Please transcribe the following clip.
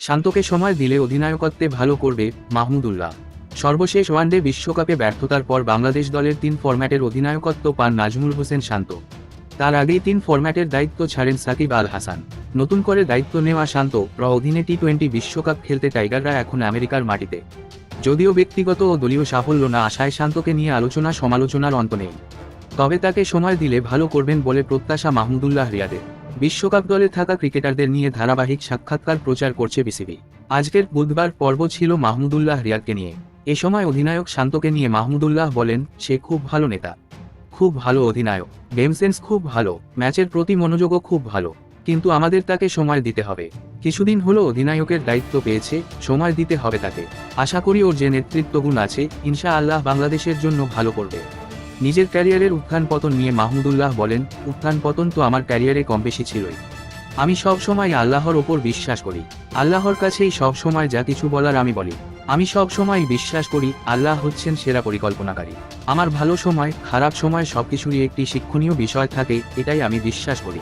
শান্তকে সময় দিলে অধিনায়কত্বে ভালো করবে মাহমুদুল্লাহ। সর্বশেষ ওয়ানডে বিশ্বকাপে ব্যর্থতার পর বাংলাদেশ দলের তিন ফরম্যাটের অধিনায়কত্ব পান নাজমুল হোসেন শান্ত। তার আগেই তিন ফরম্যাটের দায়িত্ব ছাড়েন সাকিব আল হাসান। নতুন করে দায়িত্ব নেওয়া শান্ত র অধীনে টি টোয়েন্টি বিশ্বকাপ খেলতে টাইগাররা এখন আমেরিকার মাটিতে। যদিও ব্যক্তিগত ও দলীয় সাফল্য না আশায় শান্তকে নিয়ে আলোচনা সমালোচনার অন্ত নেই। তবে তাকে সময় দিলে ভালো করবেন বলে প্রত্যাশা মাহমুদুল্লাহ রিয়াদের। বিশ্বকাপ দলে থাকা ক্রিকেটারদের নিয়ে ধারাবাহিক সাক্ষাৎকার প্রচার করছে বিসিবি। আজকের বুধবার পর্ব ছিল মাহমুদুল্লাহ রিয়াদকে নিয়ে। এ সময় অধিনায়ক শান্তকে নিয়ে মাহমুদুল্লাহ বলেন, সে খুব ভালো নেতা। খুব ভালো অধিনায়ক। গেম সেন্স খুব ভালো। ম্যাচের প্রতি মনোযোগও খুব ভালো। কিন্তু আমাদের তাকে সময় দিতে হবে। কিছুদিন হলো অধিনায়কের দায়িত্ব পেয়েছে, সময় দিতে হবে তাকে। আশা করি ওর যে নেতৃত্বগুণ আছে ইনশা আল্লাহ বাংলাদেশের জন্য ভালো করবে। নিজের ক্যারিয়ারের উত্থান পতন নিয়ে মাহমুদুল্লাহ বলেন উত্থান পতন তো আমার ক্যারিয়ারে কম বেশি ছিলই। আমি সবসময় আল্লাহর ওপর বিশ্বাস করি। আল্লাহর কাছেই সবসময় যা কিছু বলার আমি বলি। আমি সবসময় বিশ্বাস করি, আল্লাহ হচ্ছেন সেরা পরিকল্পনাকারী। আমার ভালো সময়, খারাপ সময় সবকিছুরই একটি শিক্ষণীয় বিষয় থাকে, এটাই আমি বিশ্বাস করি।